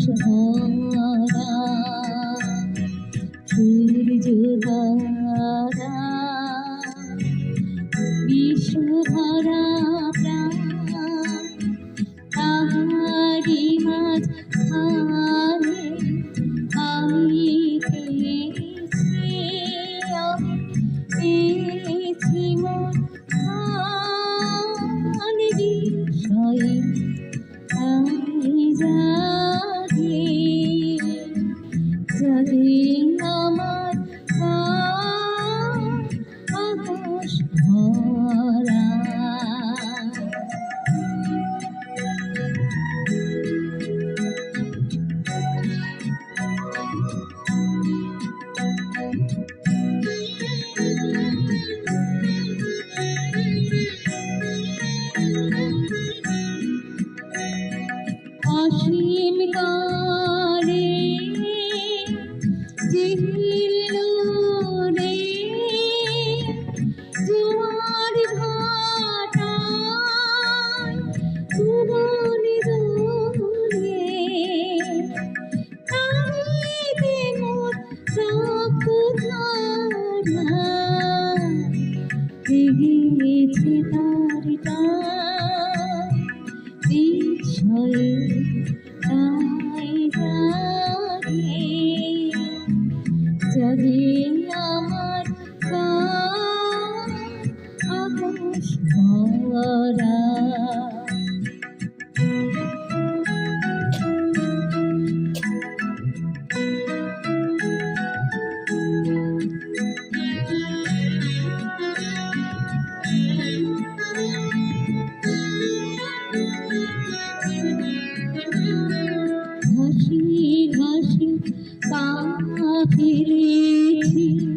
আকাশ ভরা সূর্য ধরা বিশ্বভরা প্রাণ তাহারি মাঝ অসীম কালে রে, জোয়ার ভাটায় সুবনি দোলে কালিতে মোর চোখ ধারা দেখেছে তার টা বিষয়ে ফিরেছি